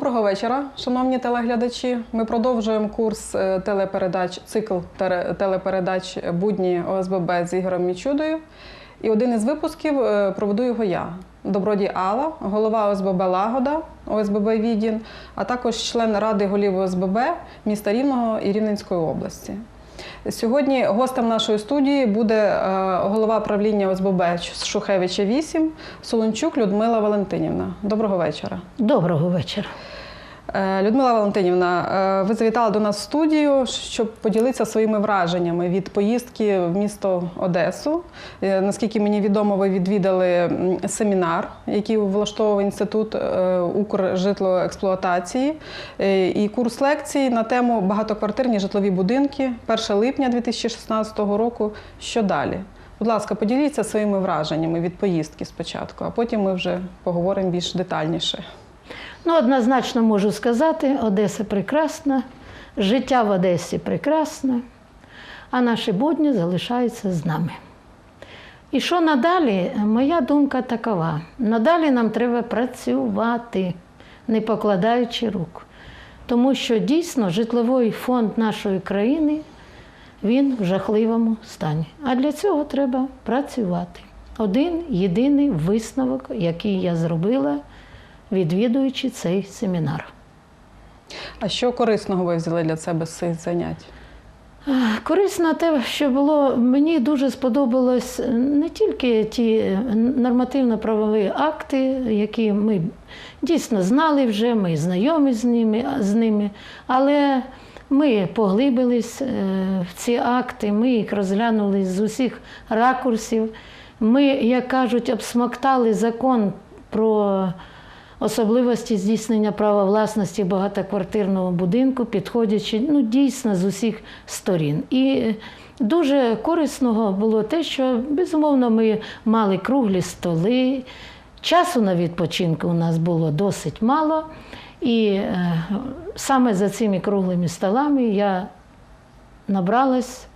Доброго вечора, шановні телеглядачі. Ми продовжуємо курс е, телепередач, цикл телепередач Будні ОСББ з Ігорем Мічудою. І один із випусків е, проведу його я, Добродій Алла, голова ОСББ Лагода, ОСББ Відін, а також член Ради голів ОСББ міста Рівного і Рівненської області. Сьогодні гостем нашої студії буде е, голова правління ОСББ Шухевича 8 Солончук Людмила Валентинівна. Доброго вечора. Доброго вечора. Е, Людмила Валентинівна, е, ви завітали до нас в студію, щоб поділитися своїми враженнями від поїздки в місто Одесу. Е, Наскільки мені відомо, ви відвідали семінар, який влаштовував інститут Укржитлоексплуатації, і курс лекцій на тему багатоквартирні житлові будинки 1 липня 2016 року. Що далі? Будь ласка, поділіться своїми враженнями від поїздки спочатку, а потім ми вже поговоримо більш детальніше. Ну, однозначно можу сказати, Одеса прекрасна, життя в Одесі прекрасне, а наші будні залишаються з нами. І що надалі? Моя думка такова: надалі нам треба працювати, не покладаючи рук. Тому що дійсно житловий фонд нашої країни він в жахливому стані. А для цього треба працювати. Один єдиний висновок, який я зробила, відвідуючи цей семінар. А що корисного ви взяли для себе з цих занять? Корисно те, що було, мені дуже сподобалось не тільки ті нормативно-правові акти, які ми дійсно знали вже, ми знайомі з ними, з ними, але ми поглибились е, в ці акти, ми їх розглянули з усіх ракурсів. Ми, як кажуть, обсмоктали закон про особливості здійснення права власності багатоквартирного будинку, підходячи ну, дійсно з усіх сторін. І дуже корисного було те, що безумовно ми мали круглі столи. Часу на відпочинку у нас було досить мало. І е, саме за цими круглими столами я набралась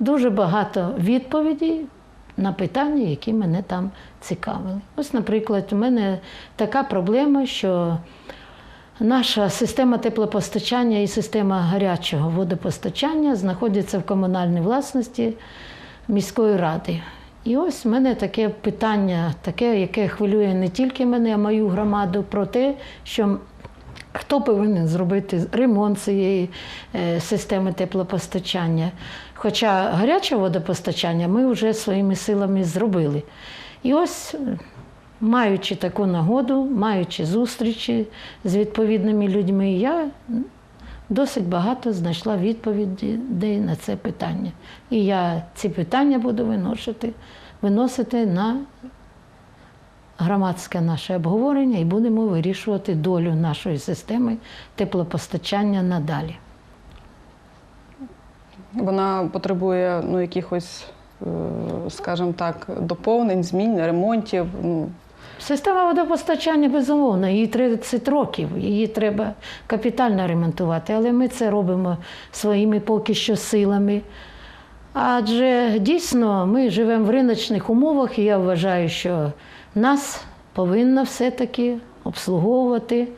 дуже багато відповідей на питання, які мене там цікавили. Ось, наприклад, у мене така проблема, що наша система теплопостачання і система гарячого водопостачання знаходяться в комунальній власності міської ради. І ось в мене таке питання, таке, яке хвилює не тільки мене, а мою громаду, про те, що Хто повинен зробити ремонт цієї е, системи теплопостачання? Хоча гаряче водопостачання ми вже своїми силами зробили. І ось, е, маючи таку нагоду, маючи зустрічі з відповідними людьми, я досить багато знайшла відповідей на це питання. І я ці питання буду виносити, виносити на громадське наше обговорення і будемо вирішувати долю нашої системи теплопостачання надалі. Вона потребує ну, якихось, е, скажімо так, доповнень, змін, ремонтів. Ну, Система водопостачання, безумовно, їй 30 років, її треба капітально ремонтувати, але ми це робимо своїми поки що силами. Адже дійсно ми живемо в риночних умовах, і я вважаю, що нас повинно все-таки обслуговувати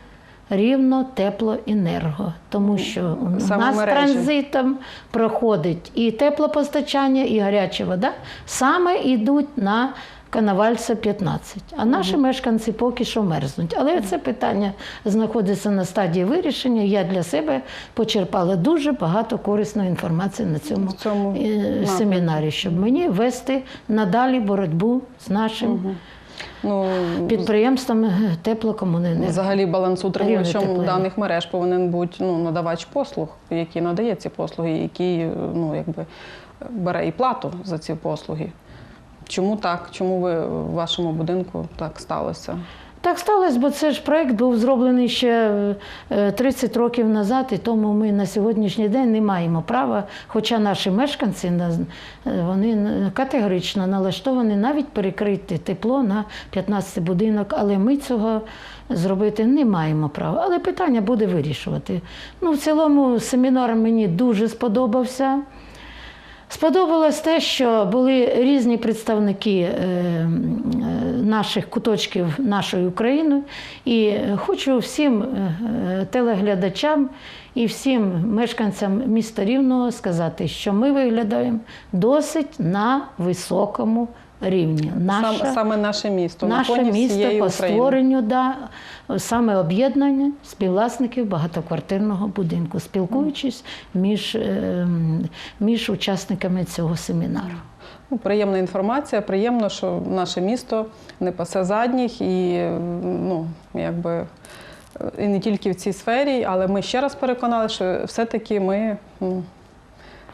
рівно теплоенерго, тому що у Саме нас мережі. транзитом проходить і теплопостачання, і гаряча вода, саме йдуть на Коновальця 15. А наші мешканці поки що мерзнуть. Але це питання знаходиться на стадії вирішення. Я для себе почерпала дуже багато корисної інформації на цьому, цьому е, семінарі, щоб мені вести надалі боротьбу з нашим ну, підприємством теплокомуненерго. взагалі балансоутримувачем Рівне даних мереж повинен бути ну, надавач послуг, який надає ці послуги, який ну, якби, бере і плату за ці послуги. Чому так? Чому ви в вашому будинку так сталося? Так сталося, бо це ж проект був зроблений ще е, 30 років назад, і тому ми на сьогоднішній день не маємо права, хоча наші мешканці е, вони категорично налаштовані навіть перекрити тепло на 15 будинок, але ми цього зробити не маємо права. Але питання буде вирішувати. Ну, в цілому семінар мені дуже сподобався. Сподобалось те, що були різні представники е, е, наших куточків нашої України. І хочу всім е, телеглядачам і всім мешканцям міста Рівного сказати, що ми виглядаємо досить на високому рівні. Наша, Сам, саме наше місто, Наше місто по України. створенню да, саме об'єднання співвласників багатоквартирного будинку, спілкуючись між, ем, між учасниками цього семінару. Ну, приємна інформація, приємно, що наше місто не пасе задніх і ну, якби. І не тільки в цій сфері, але ми ще раз переконали, що все-таки ми ну,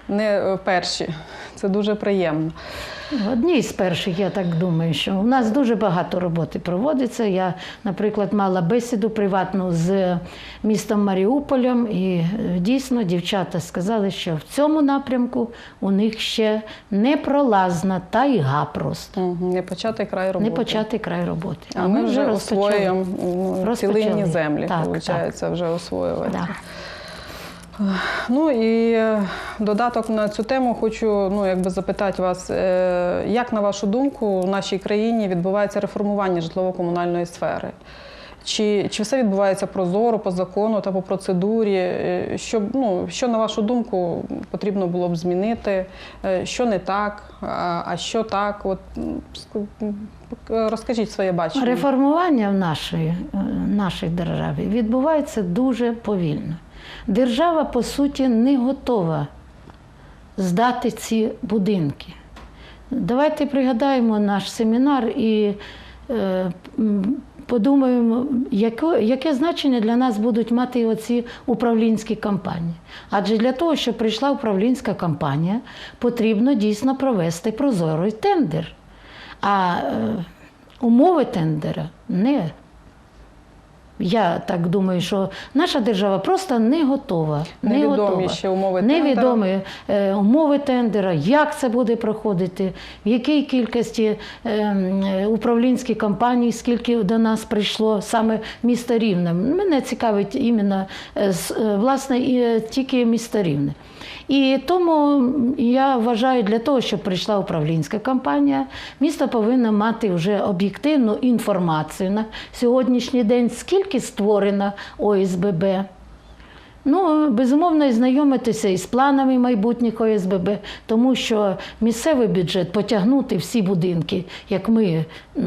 не перші. Це дуже приємно. Одні з перших, я так думаю, що у нас дуже багато роботи проводиться. Я, наприклад, мала бесіду приватну з містом Маріуполем, і е, дійсно дівчата сказали, що в цьому напрямку у них ще непролазна тайга просто. Не початий край роботи. Не початий край роботи. А ми вже освоюємо ну, цілинні землі, виходить, вже освоювати. Да. Ну і е, додаток на цю тему хочу ну, якби запитати вас, е, як на вашу думку в нашій країні відбувається реформування житлово-комунальної сфери? Чи, чи все відбувається прозоро, по закону та по процедурі? Е, Що, ну, що, на вашу думку, потрібно було б змінити? Що не так, а, що так? От, розкажіть своє бачення. Реформування в нашій, нашій державі відбувається дуже повільно. Держава, по суті, не готова здати ці будинки. Давайте пригадаємо наш семінар і е, подумаємо, яке, яке значення для нас будуть мати оці управлінські кампанії. Адже для того, щоб прийшла управлінська кампанія, потрібно дійсно провести прозорий тендер. А е, умови тендера не. Я так думаю, що наша держава просто не готова. Не Невідомі готова. ще умови Невідомі е, умови тендера, як це буде проходити, в якій кількості е, м, управлінські компанії, скільки до нас прийшло саме місто Рівне. Мене цікавить іменно е, власне тільки місто Рівне. І тому я вважаю, для того, щоб прийшла управлінська кампанія, місто повинно мати вже об'єктивну інформацію на сьогоднішній день, скільки створено ОСББ. Ну, безумовно, і знайомитися із планами майбутніх ОСББ, тому що місцевий бюджет потягнути всі будинки, як ми,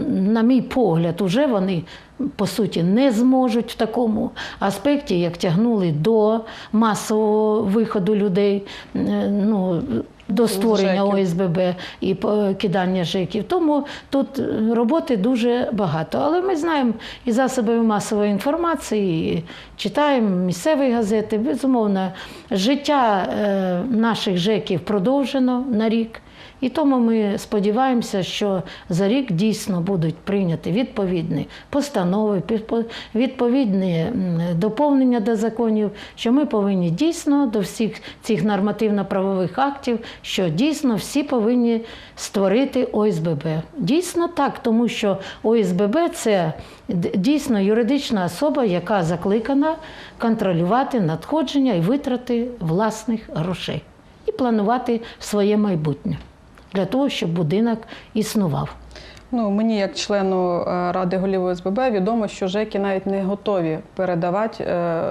на мій погляд, уже вони по суті не зможуть в такому аспекті, як тягнули до масового виходу людей. е, Ну, до створення ОСББ і кидання ЖЕКів. Тому тут е, роботи дуже багато. Але ми знаємо і засоби масової інформації, і читаємо місцеві газети. Безумовно, життя е, наших ЖЕКів продовжено на рік. І тому ми сподіваємося, що за рік дійсно будуть прийняті відповідні постанови, відповідні доповнення до законів, що ми повинні дійсно до всіх цих нормативно-правових актів, що дійсно всі повинні створити ОСББ. Дійсно так, тому що ОСББ це дійсно юридична особа, яка закликана контролювати надходження і витрати власних грошей і планувати своє майбутнє для того, щоб будинок існував. Ну, мені, як члену е, ради голів ОСББ, відомо, що ЖЕКи навіть не готові передавати е,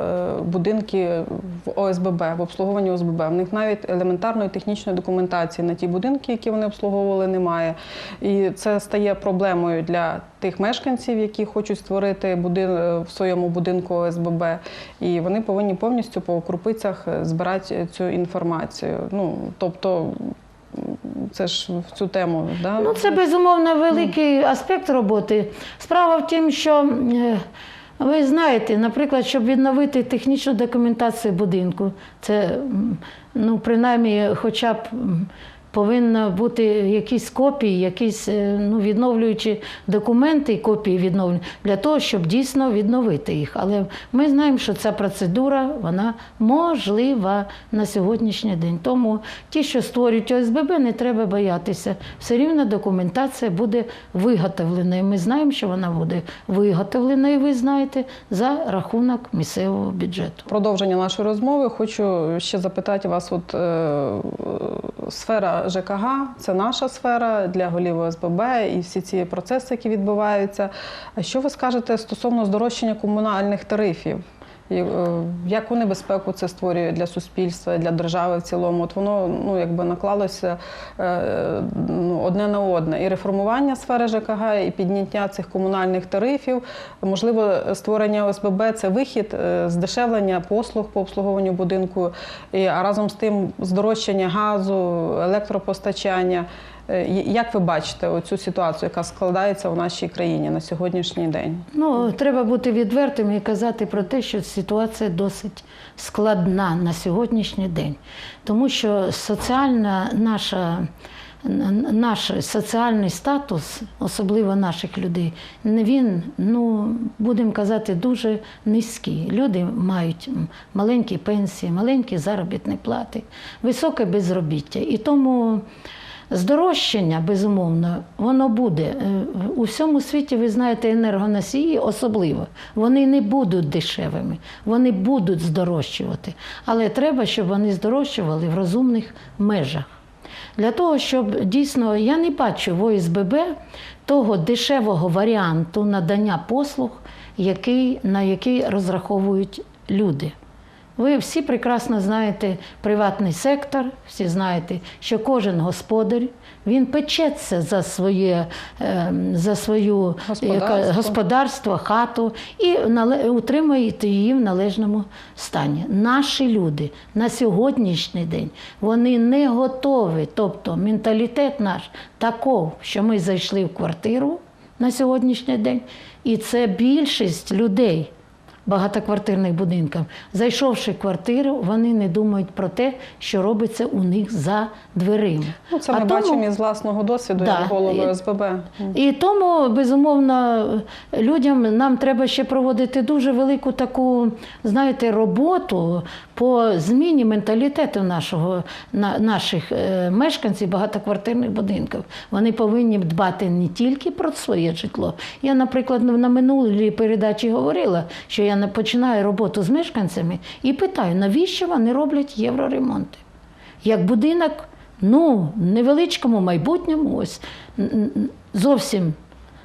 будинки в ОСББ, в обслуговування ОСББ. В них навіть елементарної технічної документації на ті будинки, які вони обслуговували, немає. І це стає проблемою для тих мешканців, які хочуть створити будин... е, в своєму будинку ОСББ. І вони повинні повністю по крупицях е, збирати цю інформацію. Ну, тобто, це ж в цю тему. Да? Ну, це безумовно великий аспект роботи. Справа в тім, що е, ви знаєте, наприклад, щоб відновити технічну документацію будинку, це ну, принаймні, хоча б. М, Повинно бути якісь копії, якісь е, ну, відновлюючі документи, копії відновлені, для того, щоб дійсно відновити їх. Але ми знаємо, що ця процедура вона можлива на сьогоднішній день. Тому ті, що створюють ОСББ, не треба боятися. Все рівно документація буде виготовлена. І ми знаємо, що вона буде виготовлена, і ви знаєте, за рахунок місцевого бюджету. Продовження нашої розмови хочу ще запитати вас, от е, сфера ЖКГ це наша сфера для голів ОСББ і всі ці процеси, які відбуваються. Що ви скажете стосовно здорожчання комунальних тарифів? Е, Як це створює для суспільства, для держави в цілому? От воно ну якби наклалося е, ну, одне на одне. І реформування сфери ЖКГ, і підняття цих комунальних тарифів. Можливо, створення ОСББ це вихід, е, здешевлення послуг по обслуговуванню будинку, і, а разом з тим здорожчання газу, електропостачання. Е, Як ви бачите оцю ситуацію, яка складається у нашій країні на сьогоднішній день? Ну, треба бути відвертим і казати про те, що ситуація досить складна на сьогоднішній день, тому що соціальна наша. Наш соціальний статус, особливо наших людей, він, ну будемо казати, дуже низький. Люди мають маленькі пенсії, маленькі заробітні плати, високе безробіття. І тому Здорожчання, безумовно, воно буде. Е, У всьому світі, ви знаєте, енергоносії особливо. Вони не будуть дешевими, вони будуть здорожчувати. Але треба, щоб вони здорожчували в розумних межах. Для того, щоб дійсно я не бачу в ОСББ того дешевого варіанту надання послуг, який, на який розраховують люди. Ви всі прекрасно знаєте приватний сектор, всі знаєте, що кожен господар він печеться за своє е, за свою Господарство. господарство, хату і утримує її в належному стані. Наші люди на сьогоднішній день вони не готові. Тобто менталітет наш таков, що ми зайшли в квартиру на сьогоднішній день, і це більшість людей багатоквартирних будинків. Зайшовши в квартиру, вони не думають про те, що робиться у них за дверима. Ну, це А ми тому- бачимо із власного досвіду, Да. як голови І- І тому, безумовно, людям нам треба ще проводити дуже велику таку, знаєте, роботу по зміні менталітету нашого, на, наших е, мешканців багатоквартирних будинків. Вони повинні дбати не тільки про своє житло. Я, наприклад, на минулій передачі говорила, що я починаю роботу з мешканцями і питаю, навіщо вони роблять євроремонти? Як будинок, ну, в невеличкому майбутньому, ось зовсім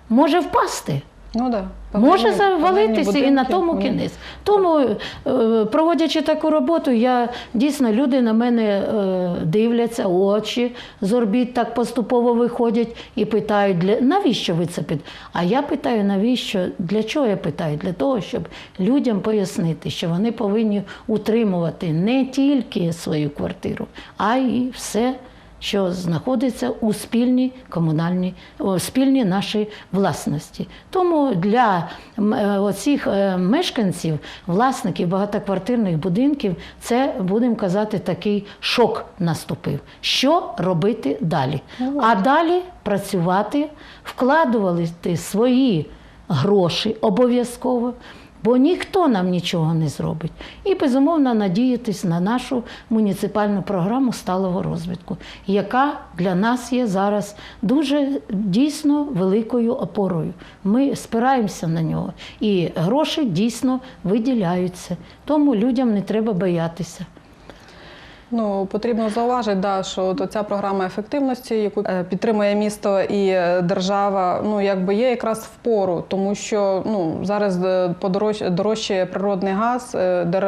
може впасти. Ну, да. Може завалитися і на тому кінець. Тому, е, проводячи таку роботу, я дійсно люди на мене е, дивляться, очі з орбіт так поступово виходять і питають, для навіщо ви це під? А я питаю, навіщо? Для чого я питаю? Для того, щоб людям пояснити, що вони повинні утримувати не тільки свою квартиру, а й все що знаходиться у спільній комунальній о, спільній нашій власності. Тому для е, оцих е, мешканців, власників багатоквартирних будинків, це будемо казати, такий шок наступив. Що робити далі? А далі працювати, вкладувати свої гроші обов'язково. Бо ніхто нам нічого не зробить. І безумовно надіятись на нашу муніципальну програму сталого розвитку, яка для нас є зараз дуже дійсно великою опорою. Ми спираємося на нього, і гроші дійсно виділяються. Тому людям не треба боятися. Ну, потрібно зауважити, да, що от ця програма ефективності, яку е, підтримує місто і е, держава, ну якби є якраз в пору, тому що ну зараз е, подорож- дорожчає природний газ,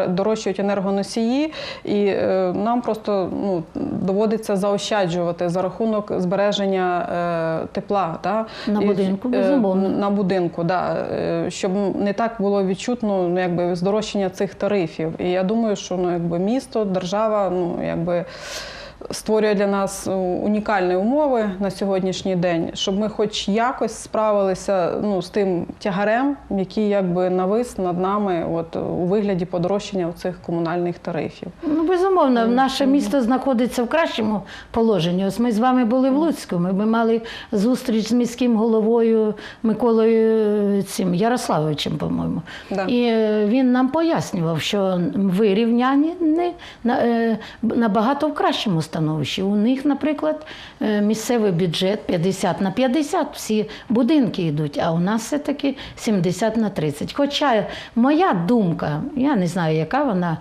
дорожчають енергоносії, і нам просто ну доводиться заощаджувати за рахунок збереження тепла. Да? На будинку, безумовно. на будинку, да, щоб не так було відчутно ну, якби, здорожчання цих тарифів. І я думаю, що ну, якби, місто, держава ну, якби, створює для нас е, унікальні умови на сьогоднішній день, щоб ми хоч якось справилися ну, з тим тягарем, який якби, навис над нами от, у вигляді подорожчання цих комунальних тарифів. Ну, безумовно, наше місто знаходиться в кращому положенні. Ось ми з вами були в Луцьку. Ми, ми мали зустріч з міським головою Миколою е, цим Ярославовичем, по-моєму. Да. І е, він нам пояснював, що ви рівняні не на, набагато в кращому становищі. У них, наприклад, е, місцевий бюджет 50 на 50, всі будинки йдуть, а у нас все-таки 70 на 30. Хоча моя думка, я не знаю, яка вона.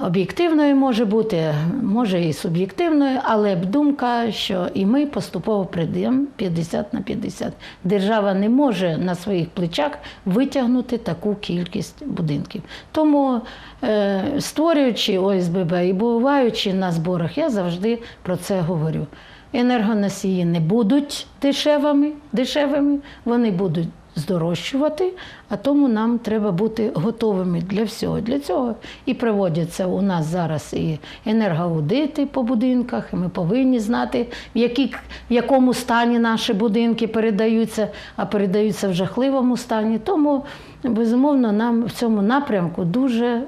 Об'єктивною може бути, може і суб'єктивною, але б думка, що і ми поступово прийдемо 50 на 50. Держава не може на своїх плечах витягнути таку кількість будинків. Тому, е, створюючи ОСББ і буваючи на зборах, я завжди про це говорю. Енергоносії не будуть дешевими, дешевими, вони будуть здорожчувати, а тому нам треба бути готовими для всього. Для цього і проводяться у нас зараз і енергоаудити по будинках, і ми повинні знати, в, які, в якому стані наші будинки передаються, а передаються в жахливому стані. Тому, безумовно, нам в цьому напрямку дуже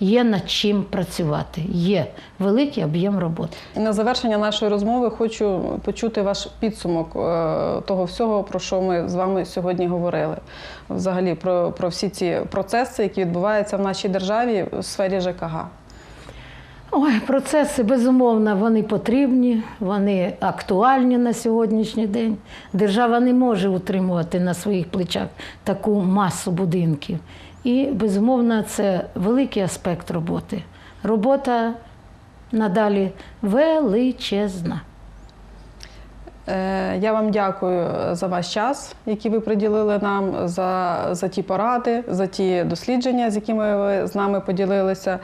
є над чим працювати. Є великий об'єм роботи. І на завершення нашої розмови хочу почути ваш підсумок е, того всього, про що ми з вами сьогодні говорили. Взагалі про, про всі ці процеси, які відбуваються в нашій державі в сфері ЖКГ. Ой, процеси, безумовно, вони потрібні, вони актуальні на сьогоднішній день. Держава не може утримувати на своїх плечах таку масу будинків. І, безумовно, це великий аспект роботи. Робота надалі величезна. Е, Я вам дякую за ваш час, який ви приділили нам, за, за ті поради, за ті дослідження, з якими ви з нами поділилися.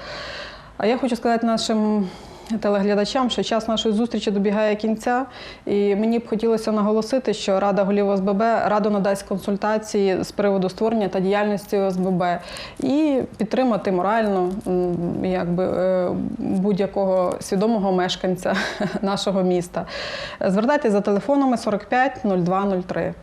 А я хочу сказати нашим телеглядачам, що час нашої зустрічі добігає кінця, і мені б хотілося наголосити, що Рада голів ОСББ радо надасть консультації з приводу створення та діяльності ОСББ і підтримати морально е, будь-якого свідомого мешканця нашого міста. Звертайтеся за телефонами 45 02 03.